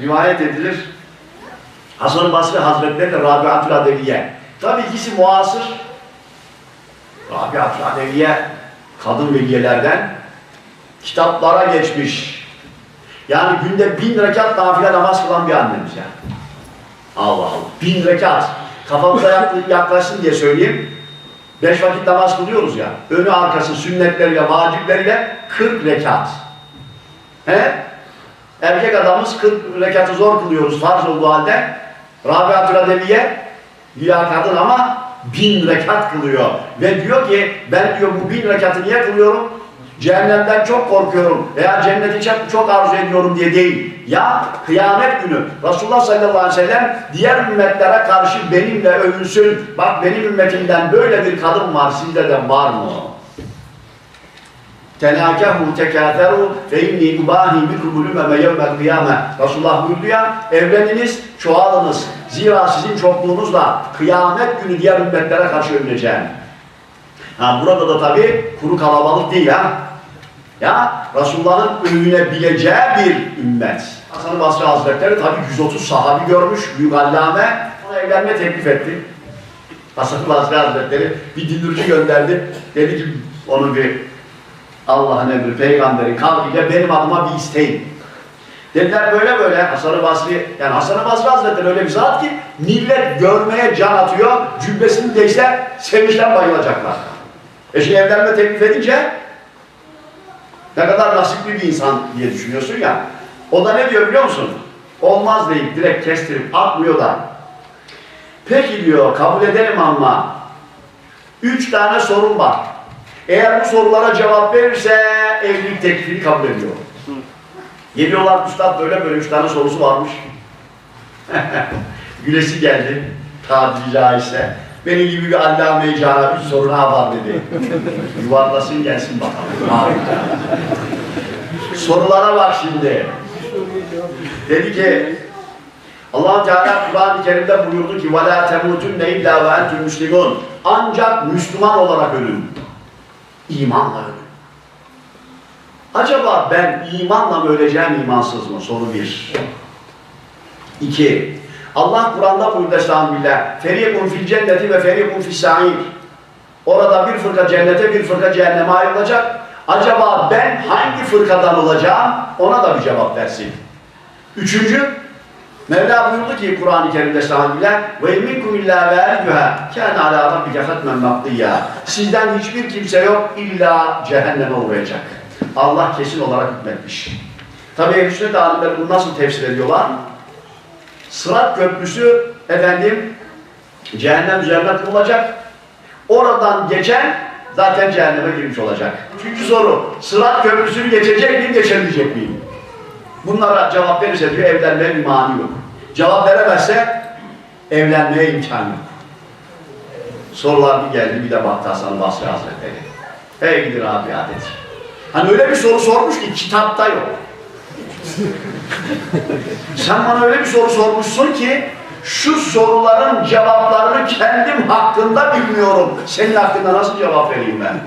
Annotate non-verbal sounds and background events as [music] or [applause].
rivayet edilir. Hasan Basri Hazretleri Rabiatül Adeviye. Tabi ikisi muasır. Rabiatül Adeviye kadın veliyelerden kitaplara geçmiş. Yani günde bin rekat nafile namaz kılan bir annemiz yani. Allah Allah. Bin rekat. Kafamıza yak- yaklaşsın diye söyleyeyim. Beş vakit namaz kılıyoruz ya. Önü arkası sünnetleriyle, vacipleriyle 40 rekat. He? Erkek adamız 40 rekatı zor kılıyoruz farz olduğu halde. Rabiatül Adeviye güya kadın ama bin rekat kılıyor. Ve diyor ki ben diyor bu bin rekatı niye kılıyorum? Cehennemden çok korkuyorum veya cenneti çok arzu ediyorum diye değil. Ya kıyamet günü Resulullah sallallahu aleyhi ve sellem diğer ümmetlere karşı benimle övünsün. Bak benim ümmetimden böyle bir kadın var sizde de var mı? Tenâkehu tekâferu fe inni ubâhi bikum ümeme yevmel kıyâme. Resulullah buyurdu ya, evleniniz, çoğalınız. Zira sizin çokluğunuzla kıyamet günü diğer ümmetlere karşı övüneceğim. Ha, burada da tabii kuru kalabalık değil ha. Ya Resulullah'ın övünebileceği bir ümmet. Hasan-ı Basri Hazretleri tabii 130 sahabi görmüş, büyük allame. Ona evlenme teklif etti. Hasan-ı Basri Hazretleri bir dindirci gönderdi. Dedi ki onu bir Allah'ın emri, peygamberin kavliyle benim adıma bir isteyin. Dediler böyle böyle Hasan-ı Basri, yani Hasan-ı Basri Hazretleri öyle bir zat ki millet görmeye can atıyor, cübbesini değse sevinçten bayılacaklar. E şimdi evlenme teklif edince ne kadar nasipli bir insan diye düşünüyorsun ya. O da ne diyor biliyor musun? Olmaz deyip direkt kestirip atmıyor da. Peki diyor kabul ederim ama üç tane sorun var. Eğer bu sorulara cevap verirse evlilik teklifini kabul ediyor. Geliyorlar üstad böyle böyle üç tane sorusu varmış. [laughs] Gülesi geldi tabiri caizse. Benim gibi bir allame-i cana üç soru ne var dedi. [laughs] Yuvarlasın gelsin bakalım. Harika. Sorulara bak şimdi. Dedi ki allah Teala Kur'an-ı Kerim'de buyurdu ki وَلَا تَمُوتُنَّ اِلَّا وَاَنْتُمْ مُسْلِمُونَ Ancak Müslüman olarak ölün. İmanla ölün. Acaba ben imanla mı öleceğim, imansız mı? Soru bir. İki. Allah Kur'an'da buyurdu Estağfirullah. Ferikun fil cenneti ve ferikun fis sa'ir. Orada bir fırka cennete, bir fırka cehenneme ayrılacak. Acaba ben hangi fırkadan olacağım? Ona da bir cevap versin. Üçüncü, Mevla buyurdu ki Kur'an-ı Kerim'de Estağfirullah. Ve minkum illa ve ercüha kâne alâ rabbike hatmen makdiyya. Sizden hiçbir kimse yok illa cehenneme uğrayacak. Allah kesin olarak hükmetmiş. Tabi ehl sünnet alimleri bunu nasıl tefsir ediyorlar? Sırat köprüsü efendim cehennem üzerine kurulacak. Oradan geçen zaten cehenneme girmiş olacak. Çünkü soru sırat köprüsünü geçecek miyim geçemeyecek miyim? Bunlara cevap verirse diyor evlenmeye bir mani yok. Cevap veremezse evlenmeye imkan yok. Sorular bir geldi bir de baktı Hasan Basri Hazretleri. Hey gidi Rabia dedi. Hani öyle bir soru sormuş ki kitapta yok. [laughs] Sen bana öyle bir soru sormuşsun ki şu soruların cevaplarını kendim hakkında bilmiyorum. Senin hakkında nasıl cevap vereyim ben?